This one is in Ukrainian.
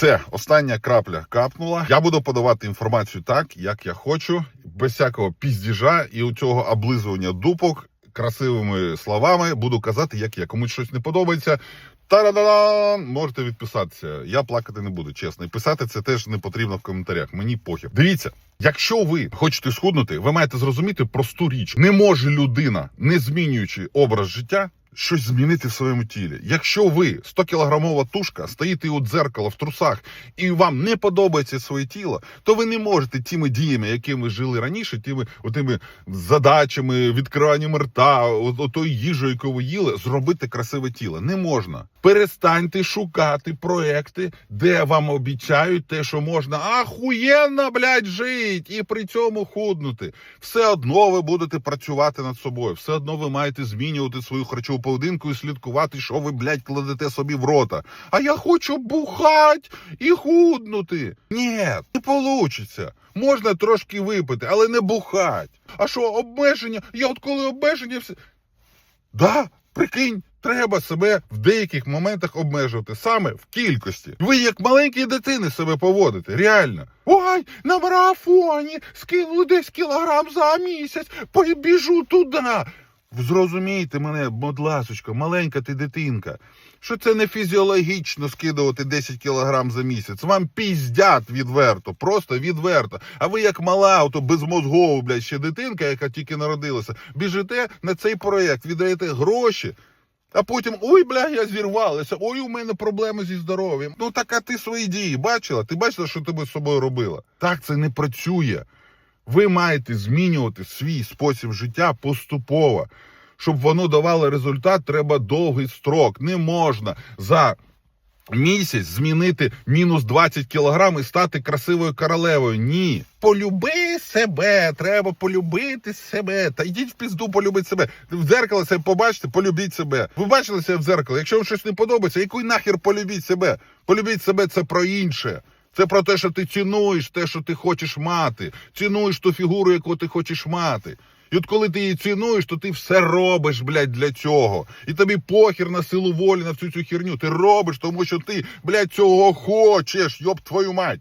Все, остання крапля капнула. Я буду подавати інформацію так, як я хочу, без всякого піздіжа і у цього облизування дупок красивими словами. Буду казати, як я. Комусь щось не подобається. Та-да-да! Можете відписатися. Я плакати не буду, чесно. І писати це теж не потрібно в коментарях. Мені похер. Дивіться, якщо ви хочете схуднути, ви маєте зрозуміти просту річ: не може людина, не змінюючи образ життя, щось змінити в своєму тілі. Якщо ви 100 кілограмова тушка стоїте у дзеркало в трусах і вам не подобається своє тіло, то ви не можете тими діями, якими жили раніше, тими отими задачами, відкриванням рта, отою їжею, яку ви їли, зробити красиве тіло. Не можна. Перестаньте шукати проекти, де вам обіцяють те, що можна ахуєнно, блядь, жити і при цьому худнути. Все одно ви будете працювати над собою. Все одно ви маєте змінювати свою харчову поведінку і слідкувати, що ви, блядь, кладете собі в рота. А я хочу бухать і худнути. Ні, не получиться. Можна трошки випити, але не бухать. А що, обмеження? Я от коли обмеження все. Да, прикинь, треба себе в деяких моментах обмежувати саме в кількості. Ви як маленькі дитини себе поводите, реально. Ой, на марафоні скинули десь кілограм за місяць, побіжу туди. Зрозумійте мене, будь ласочка, маленька ти дитинка. Що це не фізіологічно скидувати 10 кілограм за місяць. Вам піздять відверто, просто відверто. А ви як мала, ото безмозгова, блядь, ще дитинка, яка тільки народилася, біжите на цей проєкт, віддаєте гроші. А потім ой, бля, я зірвалася, ой, у мене проблеми зі здоров'ям. Ну так а ти свої дії бачила? Ти бачила, що тебе з собою робила? Так це не працює. Ви маєте змінювати свій спосіб життя поступово. Щоб воно давало результат, треба довгий строк. Не можна за місяць змінити мінус 20 кілограм і стати красивою королевою. Ні. Полюби себе, треба полюбити себе. Та йдіть в пізду, полюбити себе. В дзеркало себе побачите, полюбіть себе. Ви бачили себе в дзеркало. Якщо вам щось не подобається, який нахер полюбіть себе? Полюбіть себе це про інше. Це про те, що ти цінуєш те, що ти хочеш мати, цінуєш ту фігуру, яку ти хочеш мати. І от коли ти її цінуєш, то ти все робиш, блядь, для цього. І тобі похір на силу волі, на всю цю херню. Ти робиш, тому що ти, блядь, цього хочеш, йоб твою мать.